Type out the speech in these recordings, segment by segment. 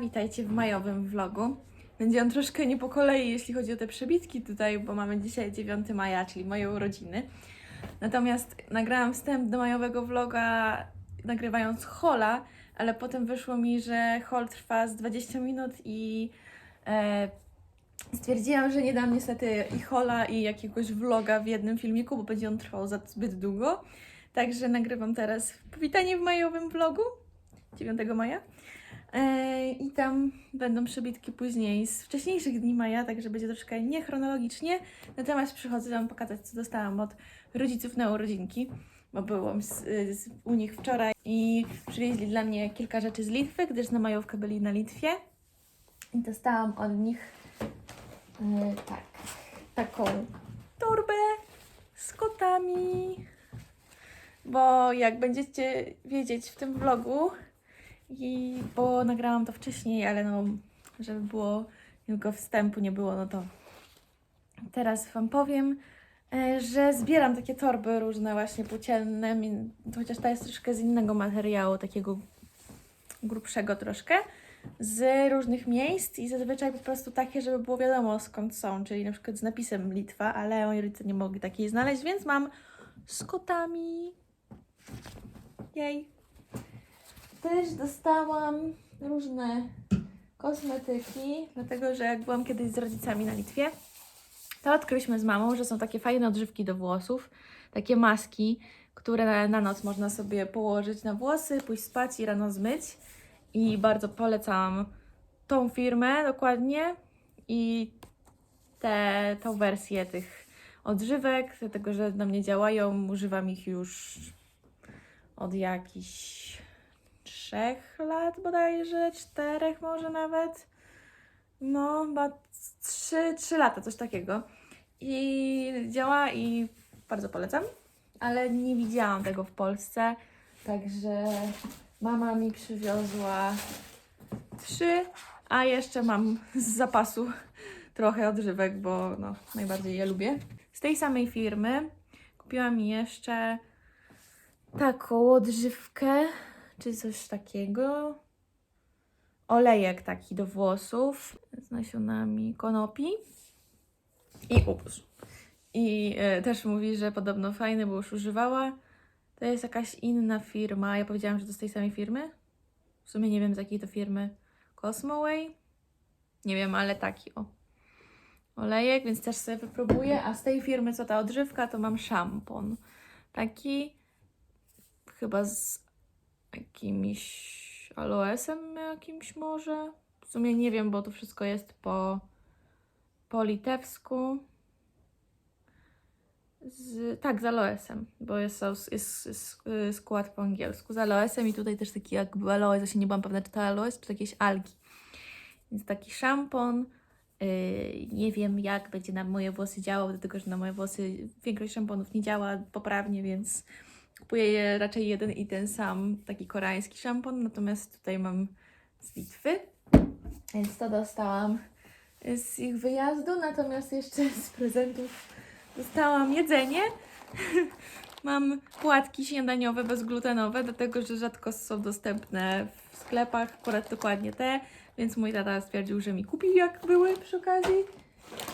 Witajcie w majowym vlogu. Będzie on troszkę nie po kolei, jeśli chodzi o te przebitki tutaj, bo mamy dzisiaj 9 maja, czyli moje urodziny. Natomiast nagrałam wstęp do majowego vloga nagrywając hola, ale potem wyszło mi, że hol trwa z 20 minut i e, stwierdziłam, że nie dam niestety i hola i jakiegoś vloga w jednym filmiku, bo będzie on trwał za zbyt długo. Także nagrywam teraz powitanie w majowym vlogu 9 maja. E, I tam będą przebitki później z wcześniejszych dni maja, także będzie troszkę niechronologicznie. Natomiast przychodzę Wam pokazać, co dostałam od rodziców na urodzinki, bo byłam z, z, u nich wczoraj i przywieźli dla mnie kilka rzeczy z Litwy, gdyż na majówkę byli na Litwie. I dostałam od nich e, tak, taką torbę z kotami. Bo jak będziecie wiedzieć w tym vlogu, i bo nagrałam to wcześniej, ale no, żeby było tylko wstępu nie było, no to teraz Wam powiem, e, że zbieram takie torby różne właśnie płócienne, mi- chociaż ta jest troszkę z innego materiału, takiego grubszego troszkę, z różnych miejsc i zazwyczaj po prostu takie, żeby było wiadomo skąd są, czyli na przykład z napisem Litwa, ale moi rodzice nie mogli takiej znaleźć, więc mam z kotami. Jej. Też dostałam różne kosmetyki, dlatego że jak byłam kiedyś z rodzicami na Litwie, to odkryliśmy z mamą, że są takie fajne odżywki do włosów, takie maski, które na noc można sobie położyć na włosy, pójść spać i rano zmyć. I bardzo polecam tą firmę dokładnie i te, tą wersję tych odżywek, dlatego że na mnie działają, używam ich już od jakichś trzech lat bodajże, czterech może nawet. No, chyba trzy, trzy lata, coś takiego. I działa i bardzo polecam, ale nie widziałam tego w Polsce, także mama mi przywiozła trzy, a jeszcze mam z zapasu trochę odżywek, bo no, najbardziej je lubię. Z tej samej firmy kupiłam jeszcze taką odżywkę, czy coś takiego. Olejek taki do włosów z nasionami konopi i ubóz. I e, też mówi, że podobno fajny, bo już używała. To jest jakaś inna firma. Ja powiedziałam, że to z tej samej firmy. W sumie nie wiem z jakiej to firmy. Cosmoway? Nie wiem, ale taki o. Olejek, więc też sobie wypróbuję. A z tej firmy, co ta odżywka, to mam szampon. Taki chyba z jakimś aloesem jakimś może. W sumie nie wiem, bo to wszystko jest po, po litewsku. Z, tak, z aloesem, bo jest, sos- jest, jest y, skład po angielsku. Z aloesem i tutaj też taki jakby aloes, właśnie nie byłam pewna, czy to aloes, czy to jakieś algi. Więc taki szampon. Yy, nie wiem, jak będzie na moje włosy działał, dlatego że na moje włosy większość szamponów nie działa poprawnie, więc kupuję je raczej jeden i ten sam, taki koreański szampon, natomiast tutaj mam z Litwy, więc to dostałam z ich wyjazdu, natomiast jeszcze z prezentów dostałam jedzenie. Mam płatki śniadaniowe bezglutenowe, dlatego że rzadko są dostępne w sklepach, akurat dokładnie te, więc mój tata stwierdził, że mi kupi jak były przy okazji.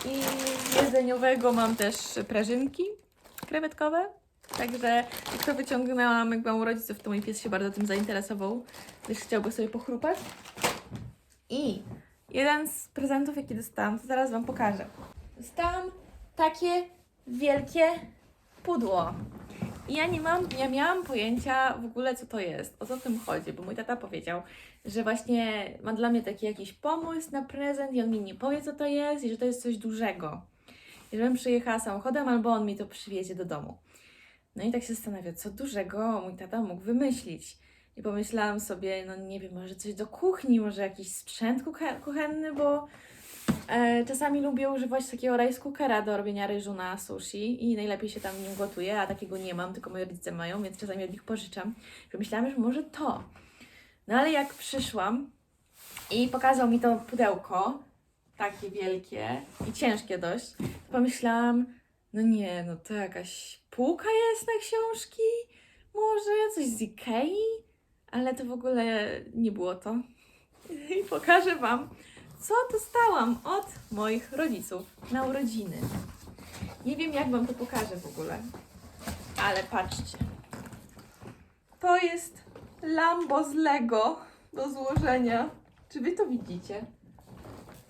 I z jedzeniowego mam też prażynki krewetkowe, Także jak to wyciągnęłam, jak byłam u rodziców, to mój pies się bardzo tym zainteresował, gdyż chciał go sobie pochrupać. I jeden z prezentów, jaki dostałam, to zaraz Wam pokażę. Dostałam takie wielkie pudło. I ja nie mam, ja miałam pojęcia w ogóle, co to jest, o co w tym chodzi, bo mój tata powiedział, że właśnie ma dla mnie taki jakiś pomysł na prezent i on mi nie powie, co to jest i że to jest coś dużego. I żebym przyjechała samochodem, albo on mi to przywiezie do domu. No i tak się zastanawia, co dużego mój tata mógł wymyślić. I pomyślałam sobie, no nie wiem, może coś do kuchni, może jakiś sprzęt kuche- kuchenny, bo e, czasami lubię używać takiego rice cookera do robienia ryżu na sushi i najlepiej się tam nim gotuje, a takiego nie mam, tylko moi rodzice mają, więc czasami od nich pożyczam. Pomyślałam, że może to. No ale jak przyszłam i pokazał mi to pudełko, takie wielkie i ciężkie dość, pomyślałam, no nie, no to jakaś półka jest na książki? Może coś z Ikei? Ale to w ogóle nie było to. i pokażę Wam, co dostałam od moich rodziców na urodziny. Nie wiem, jak Wam to pokażę w ogóle, ale patrzcie. To jest Lambo z Lego do złożenia. Czy Wy to widzicie?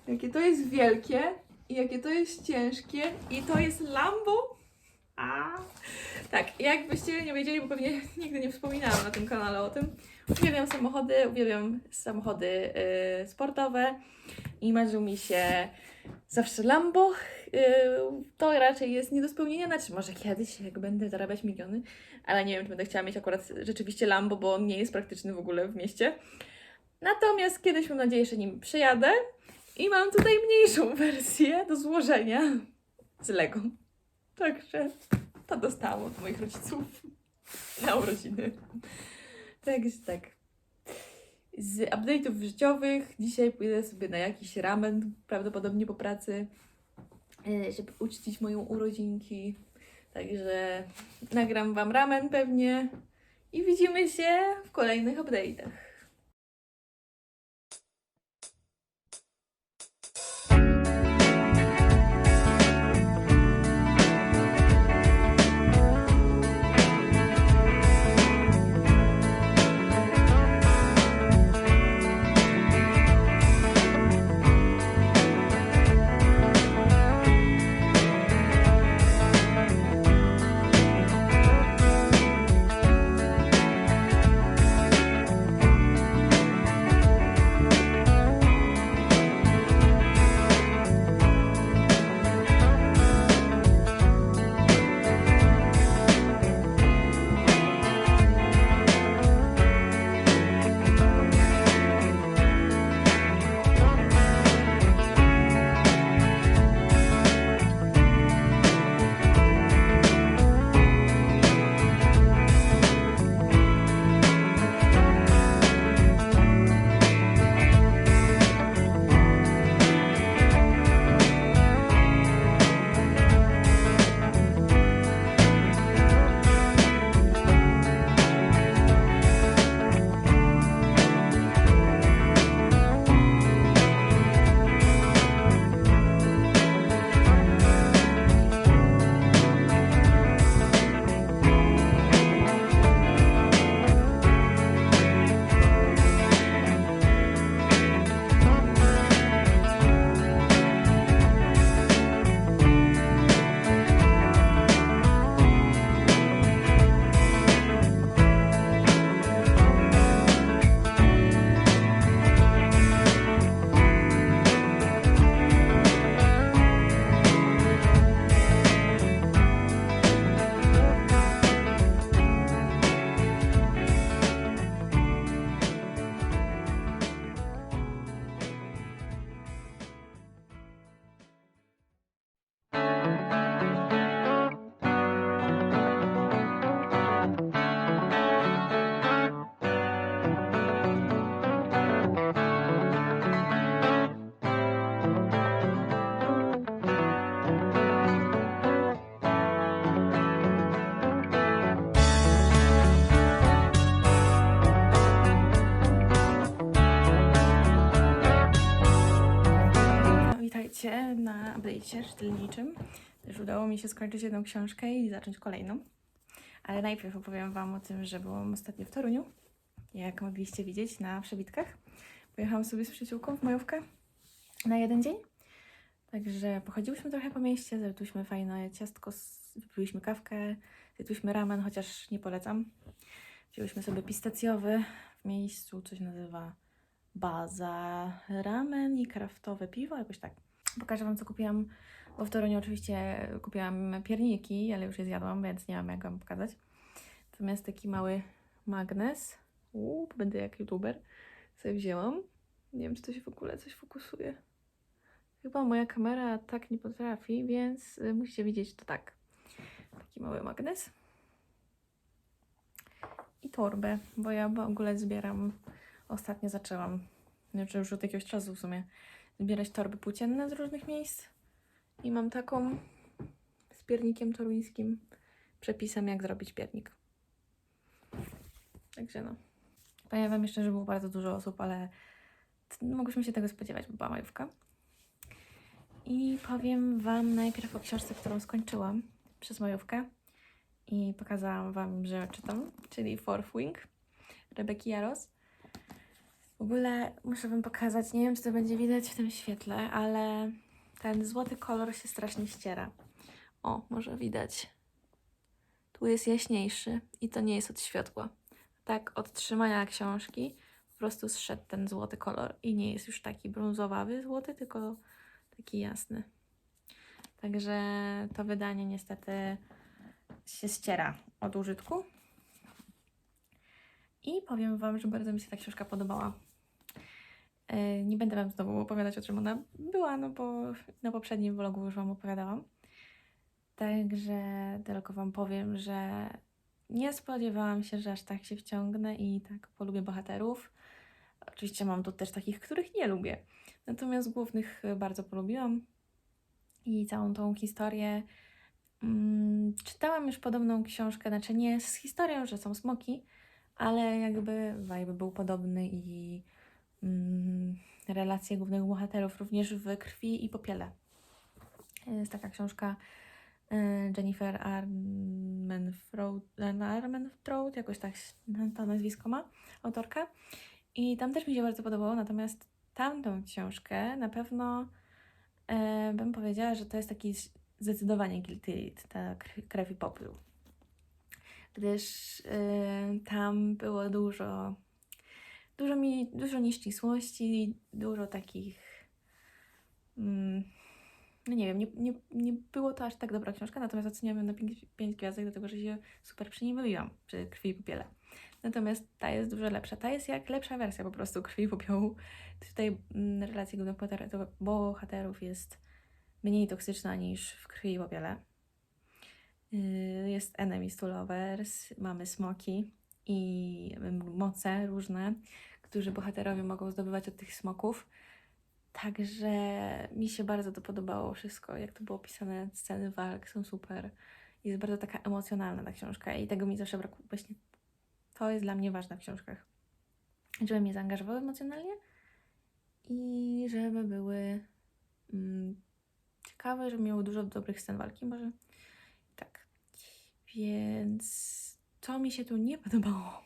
Jakie to jest wielkie i jakie to jest ciężkie i to jest Lambo. A. Tak, jakbyście nie wiedzieli, bo pewnie nigdy nie wspominałam na tym kanale o tym. Uwielbiam samochody, uwielbiam samochody y, sportowe i marzył mi się zawsze Lambo. Y, to raczej jest nie do spełnienia, znaczy może kiedyś, jak będę zarabiać miliony, ale nie wiem, czy będę chciała mieć akurat rzeczywiście Lambo, bo on nie jest praktyczny w ogóle w mieście. Natomiast kiedyś mam nadzieję, że nim przyjadę i mam tutaj mniejszą wersję do złożenia z Lego. Także to dostałam od moich rodziców na urodziny. Także tak. Z update'ów życiowych dzisiaj pójdę sobie na jakiś ramen, prawdopodobnie po pracy, e, żeby uczcić moją urodzinki. Także nagram Wam ramen pewnie i widzimy się w kolejnych update'ach. Update'cie czytelniczym. Już udało mi się skończyć jedną książkę i zacząć kolejną. Ale najpierw opowiem Wam o tym, że byłam ostatnio w Toruniu. Jak mogliście widzieć na przebitkach. Pojechałam sobie z przyjaciółką w majówkę na jeden dzień. Także pochodziłyśmy trochę po mieście, zjadłyśmy fajne ciastko, wypiłyśmy kawkę, zjadłyśmy ramen, chociaż nie polecam. Wzięłyśmy sobie pistacjowy w miejscu, coś nazywa baza ramen i kraftowe piwo, jakoś tak. Pokażę Wam, co kupiłam, bo w Toruniu oczywiście kupiłam pierniki, ale już je zjadłam, więc nie mam jak Wam pokazać. Natomiast taki mały magnes, uuu, będę jak youtuber, sobie wzięłam. Nie wiem, czy to się w ogóle coś fokusuje. Chyba moja kamera tak nie potrafi, więc y, musicie widzieć to tak. Taki mały magnes. I torbę, bo ja w ogóle zbieram ostatnio zaczęłam, znaczy już od jakiegoś czasu w sumie, zbierać torby płócienne z różnych miejsc. I mam taką z piernikiem toruńskim, przepisem jak zrobić piernik. Także no. Powiem Wam jeszcze, że było bardzo dużo osób, ale mogłyśmy się tego spodziewać, bo była majówka. I powiem Wam najpierw o książce, którą skończyłam przez majówkę i pokazałam Wam, że czytam, czyli Fourth Wing Rebeki Jaros. W ogóle muszę Wam pokazać, nie wiem czy to będzie widać w tym świetle, ale ten złoty kolor się strasznie ściera. O, może widać. Tu jest jaśniejszy i to nie jest od światła. Tak, od trzymania książki po prostu zszedł ten złoty kolor i nie jest już taki brązowawy złoty, tylko taki jasny. Także to wydanie niestety się ściera od użytku. I powiem Wam, że bardzo mi się ta książka podobała. Yy, Nie będę Wam znowu opowiadać, o czym ona była, no bo na poprzednim vlogu już Wam opowiadałam. Także tylko Wam powiem, że nie spodziewałam się, że aż tak się wciągnę i tak polubię bohaterów. Oczywiście mam tu też takich, których nie lubię. Natomiast głównych bardzo polubiłam i całą tą historię. Mm, czytałam już podobną książkę, znaczy nie z historią, że są smoki, ale jakby vibe był podobny i relacje głównych bohaterów również w krwi i popiele. Jest taka książka y, Jennifer Armentrout, jakoś tak to nazwisko ma, autorka. I tam też mi się bardzo podobało, natomiast tamtą książkę na pewno e, bym powiedziała, że to jest taki zdecydowanie guilty ta kr- krew i popiół. Gdyż e, tam było dużo, dużo mi, dużo nieścisłości, dużo takich, mm, no nie wiem, nie, nie, nie było to aż tak dobra książka, natomiast oceniam ją na 5 gwiazdek, dlatego że się super przy niej bawiłam, przy krwi i popiele. Natomiast ta jest dużo lepsza. Ta jest jak lepsza wersja po prostu krwi i popiołu. Tutaj mm, relacja głównych bohater- bohaterów jest mniej toksyczna niż w krwi i popiele. Yy, Jest enemies to lovers, mamy smoki i moce różne, którzy bohaterowie mogą zdobywać od tych smoków. Także mi się bardzo to podobało wszystko, jak to było opisane, sceny walk są super. Jest bardzo taka emocjonalna ta książka i tego mi zawsze brakuje. Właśnie to jest dla mnie ważne w książkach. Żeby mnie zaangażowały emocjonalnie i żeby były mm, ciekawe, żeby miały dużo dobrych scen walki, może tak. Więc co mi się tu nie podobało?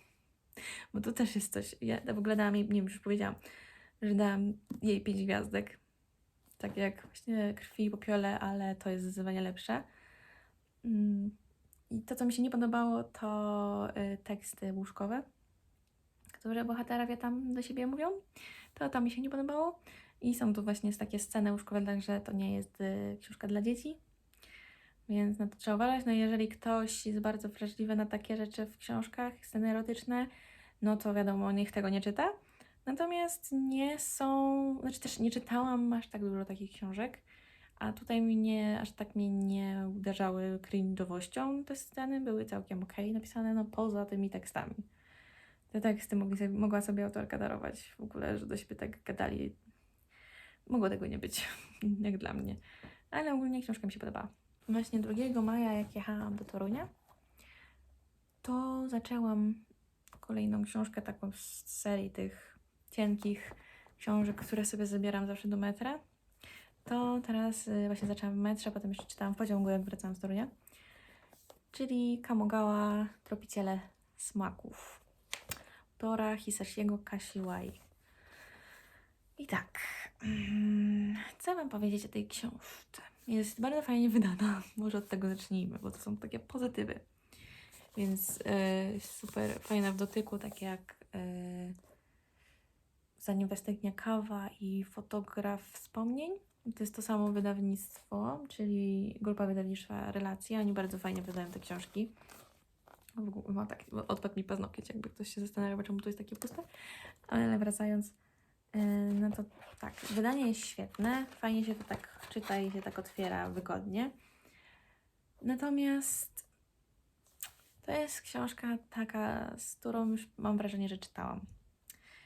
Bo to też jest coś. Ja w ogóle dałam jej, nie wiem, już powiedziałam, że dałam jej pięć gwiazdek. Tak jak właśnie krwi i popiole, ale to jest zdecydowanie lepsze. Mm, I to, co mi się nie podobało, to y, teksty łóżkowe, które bohaterowie tam do siebie mówią. To tam mi się nie podobało. I są tu właśnie takie sceny łóżkowe, także to nie jest y, książka dla dzieci. Więc na to trzeba uważać. No jeżeli ktoś jest bardzo wrażliwy na takie rzeczy w książkach, sceny erotyczne, no to wiadomo, niech tego nie czyta. Natomiast nie są, znaczy też nie czytałam aż tak dużo takich książek, a tutaj mnie aż tak mnie nie uderzały cringe'owością. Te sceny były całkiem okej napisane, no poza tymi tekstami. Te teksty mogli sobie, mogła sobie autorka darować w ogóle, że do siebie tak gadali. Mogło tego nie być, jak dla mnie. Ale ogólnie książka mi się podobała. Właśnie 2 maja, jak jechałam do Torunia, to zaczęłam kolejną książkę taką z serii tych cienkich książek, które sobie zabieram zawsze do metra. To teraz y, właśnie zaczęłam w metrze, potem jeszcze czytałam w pociągu, jak wracałam z Torunia. Czyli Kamogała Tropiciele Smaków. Autora Hisashiego Kashiwai. I tak, mm, co mam powiedzieć o tej książce? Jest bardzo fajnie wydana. Może od tego zacznijmy, bo to są takie pozytywy. Więc y, super fajna w dotyku, takie jak y, Zanim westygnie kawa i fotograf wspomnień. To jest to samo wydawnictwo, czyli grupa wydawnictwa Relacja. Oni bardzo fajnie wydają te książki. Ogóle, no tak, odpadł mi paznokieć, jakby ktoś się zastanawiał, czemu to jest takie puste. Ale wracając, yy, no to tak, wydanie jest świetne, fajnie się to tak czyta i się tak otwiera wygodnie. Natomiast to jest książka taka, z którą już mam wrażenie, że czytałam.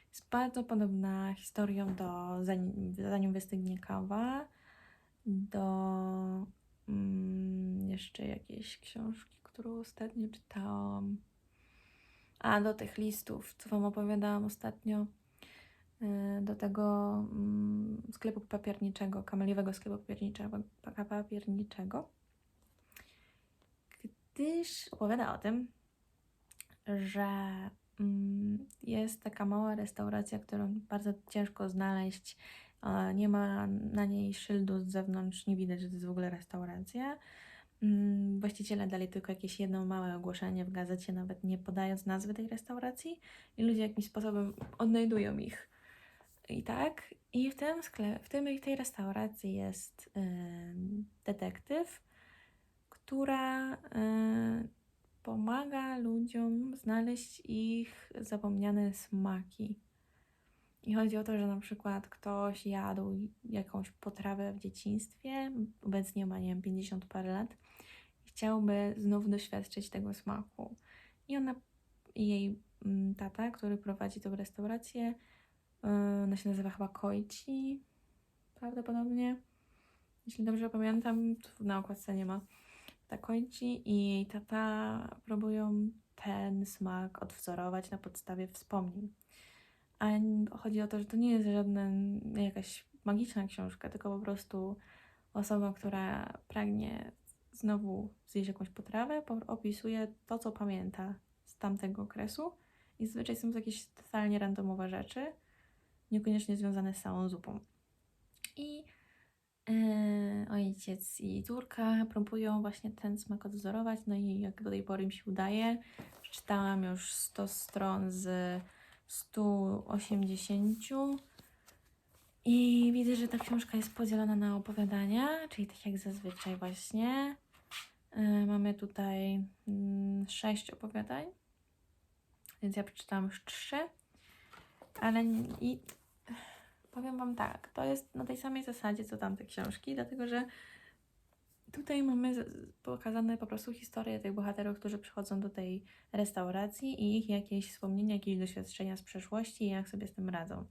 Jest bardzo podobna historią do Zanim, zanim wystygnie kawa, do mm, jeszcze jakiejś książki, którą ostatnio czytałam. A do tych listów, co Wam opowiadałam ostatnio. E, do tego mm, sklepu papierniczego, kameliowego sklepu papierniczego, pa- papierniczego, gdyż opowiada o tym, że mm, jest taka mała restauracja, którą bardzo ciężko znaleźć. Nie ma na niej szyldu z zewnątrz, nie widać, że to jest w ogóle restauracja. Mm, Właściciele dali tylko jakieś jedno małe ogłoszenie w gazecie, nawet nie podając nazwy tej restauracji, i ludzie jakimś sposobem odnajdują ich. I tak, i w tym sklep, w tym, w tej restauracji jest em, detektyw, która em, pomaga ludziom znaleźć ich zapomniane smaki. I chodzi o to, że na przykład ktoś jadł jakąś potrawę w dzieciństwie, obecnie ma, nie wiem, 50 parę lat, i chciałby znów doświadczyć tego smaku. I ona, i jej mm, tata, który prowadzi tą restaurację, ona się nazywa chyba Koichi, prawdopodobnie. Jeśli dobrze pamiętam, na okładce nie ma. Ta Koichi i jej tata próbują ten smak odwzorować na podstawie wspomnień. A chodzi o to, że to nie jest żadna jakaś magiczna książka, tylko po prostu osoba, która pragnie znowu zjeść jakąś potrawę, po- opisuje to, co pamięta z tamtego okresu. I zazwyczaj są to jakieś totalnie randomowe rzeczy, niekoniecznie związane z całą zupą. I e, ojciec i córka próbują właśnie ten smak odwzorować, no i jak do tej pory im się udaje. Przeczytałam już 100 stron z 180 i widzę, że ta książka jest podzielona na opowiadania, czyli tak jak zazwyczaj właśnie. E, Mamy tutaj mm, sześć opowiadań, więc ja przeczytałam już trzy, ale i powiem Wam tak, to jest na tej samej zasadzie co tamte książki, dlatego że tutaj mamy pokazane po prostu historię tych bohaterów, którzy przychodzą do tej restauracji i ich jakieś wspomnienia, jakieś doświadczenia z przeszłości i jak sobie z tym radzą.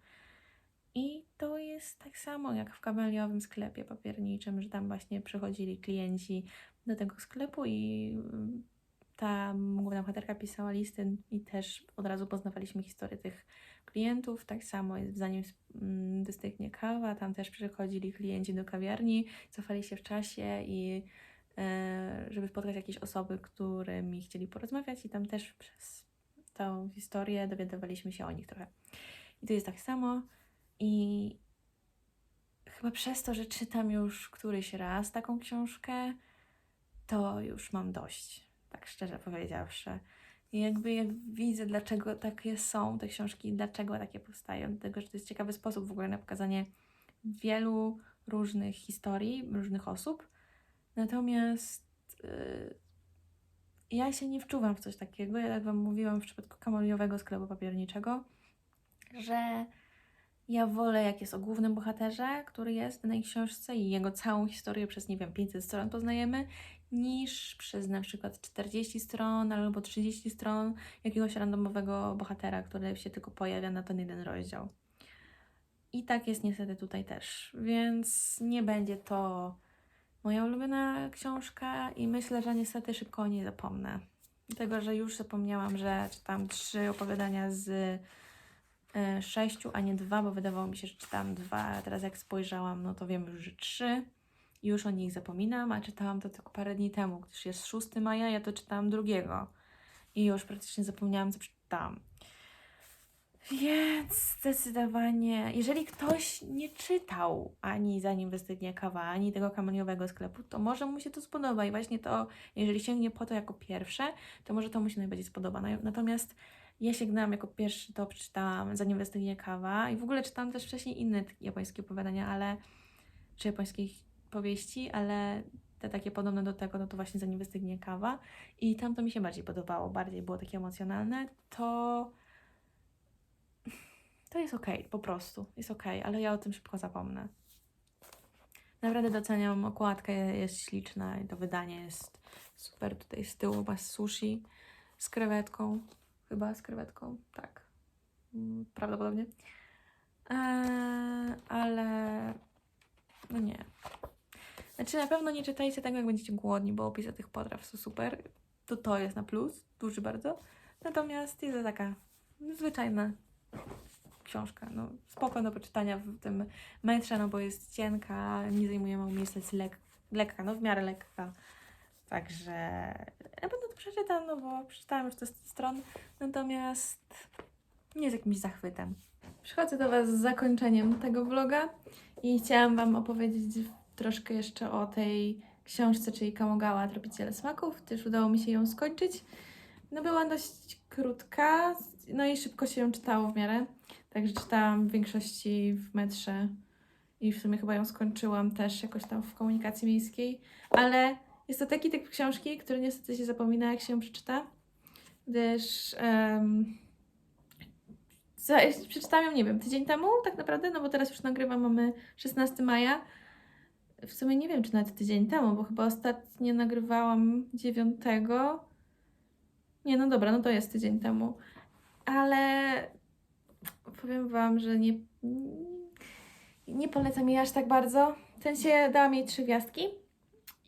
I to jest tak samo jak w kameliowym sklepie papierniczym, że tam właśnie przychodzili klienci do tego sklepu i mm, ta główna bohaterka pisała listy i też od razu poznawaliśmy historię tych klientów. Tak samo jest zanim mm, wystygnie kawa, tam też przychodzili klienci do kawiarni, cofali się w czasie i e, żeby spotkać jakieś osoby, którymi chcieli porozmawiać i tam też przez tą historię dowiadywaliśmy się o nich trochę. I to jest tak samo i chyba przez to, że czytam już któryś raz taką książkę, to już mam dość, tak szczerze powiedziawszy. I jakby jak widzę, dlaczego takie są te książki, dlaczego takie powstają, dlatego że to jest ciekawy sposób w ogóle na pokazanie wielu różnych historii, różnych osób. Natomiast yy, ja się nie wczuwam w coś takiego. Ja tak Wam mówiłam w przypadku kameliowego sklepu papierniczego, że ja wolę, jak jest o głównym bohaterze, który jest w danej książce i jego całą historię przez, nie wiem, 500 stron poznajemy, niż przez na przykład 40 stron albo 30 stron jakiegoś randomowego bohatera, który się tylko pojawia na ten jeden rozdział. I tak jest niestety tutaj też, więc nie będzie to moja ulubiona książka i myślę, że niestety szybko o niej zapomnę. Dlatego, że już zapomniałam, że czytam trzy opowiadania z sześciu, a nie dwa, bo wydawało mi się, że czytałam dwa, a teraz jak spojrzałam, no to wiem już, że trzy. Już o nich zapominam, a czytałam to tylko parę dni temu, gdyż jest 6 maja, ja to czytałam drugiego. I już praktycznie zapomniałam, co przeczytałam. Więc zdecydowanie, jeżeli ktoś nie czytał ani zanim wystygnie kawa, ani tego kameniowego sklepu, to może mu się to spodoba. I właśnie to, jeżeli sięgnie po to jako pierwsze, to może to mu się najbardziej spodoba. Natomiast ja sięgnęłam jako pierwszy, to przeczytałam zanim wystygnie kawa i w ogóle czytałam też wcześniej inne japońskie opowiadania, ale czy japońskich powieści, ale te takie podobne do tego, no to właśnie zanim wystygnie kawa. I tam to mi się bardziej podobało, bardziej było takie emocjonalne. To to jest okej, po prostu. Jest okej, ale ja o tym szybko zapomnę. Naprawdę doceniam okładkę, jest śliczna i to wydanie jest super. Tutaj z tyłu ma sushi z krewetką. Chyba z krewetką, tak. Mm, Prawdopodobnie. Eee, ale no nie. Znaczy na pewno nie czytajcie tego, jak będziecie głodni, bo opisy tych potraw są super. To to jest na plus, duży bardzo. Natomiast jest to taka zwyczajna książka. No, spoko do poczytania w tym metrze, no bo jest cienka, nie zajmuje mało miejsca, jest lek, lekka, no w miarę lekka. Także na pewno to przeczytam, no bo przeczytałam już te stron, natomiast nie z jakimś zachwytem. Przychodzę do Was z zakończeniem tego vloga i chciałam Wam opowiedzieć troszkę jeszcze o tej książce, czyli Kamogała Tropiciele Smaków. Też udało mi się ją skończyć. No była dość krótka, no i szybko się ją czytało w miarę. Także czytałam w większości w metrze i w sumie chyba ją skończyłam też jakoś tam w komunikacji miejskiej. Ale jest to taki typ książki, który niestety się zapomina, jak się ją przeczyta. Gdyż za, przeczytałam ją, nie wiem, tydzień temu tak naprawdę, no bo teraz już nagrywam, mamy 16 maja. W sumie nie wiem, czy nawet tydzień temu, bo chyba ostatnio nagrywałam 9. Nie, no dobra, no to jest tydzień temu. Ale powiem Wam, że nie, nie polecam jej aż tak bardzo. W sensie dałam jej trzy gwiazdki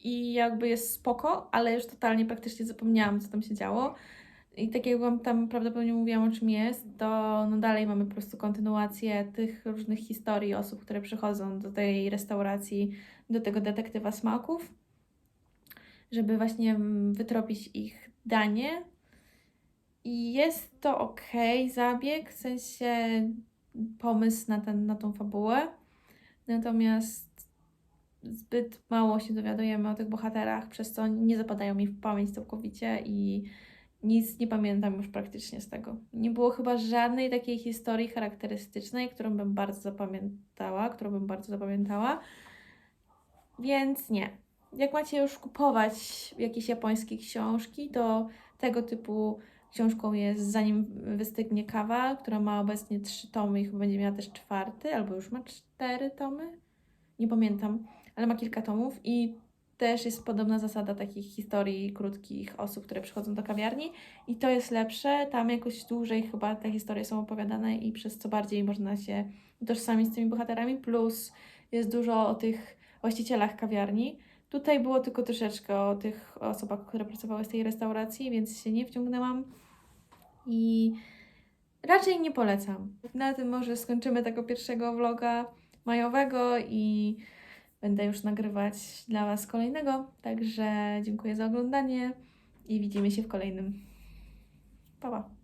i jakby jest spoko, ale już totalnie praktycznie zapomniałam, co tam się działo. I tak jak Wam tam prawdopodobnie mówiłam, o czym jest, to no dalej mamy po prostu kontynuację tych różnych historii osób, które przychodzą do tej restauracji, do tego detektywa smaków, żeby właśnie wytropić ich danie. I jest to ok, zabieg, w sensie pomysł na, ten, na tą fabułę. Natomiast zbyt mało się dowiadujemy o tych bohaterach, przez co nie zapadają mi w pamięć całkowicie i nic nie pamiętam już praktycznie z tego. Nie było chyba żadnej takiej historii charakterystycznej, którą bym bardzo zapamiętała, którą bym bardzo zapamiętała. Więc nie. Jak macie już kupować jakieś japońskie książki, to tego typu książką jest Zanim wystygnie kawa, która ma obecnie trzy tomy i chyba będzie miała też czwarty, albo już ma cztery tomy. Nie pamiętam, ale ma kilka tomów i też jest podobna zasada takich historii krótkich osób, które przychodzą do kawiarni i to jest lepsze. Tam jakoś dłużej chyba te historie są opowiadane i przez co bardziej można się utożsamić z tymi bohaterami, plus jest dużo o tych właścicielach kawiarni. Tutaj było tylko troszeczkę o tych osobach, które pracowały w tej restauracji, więc się nie wciągnęłam i raczej nie polecam. Na tym może skończymy tego pierwszego vloga majowego i będę już nagrywać dla Was kolejnego. Także dziękuję za oglądanie i widzimy się w kolejnym. Pa, pa.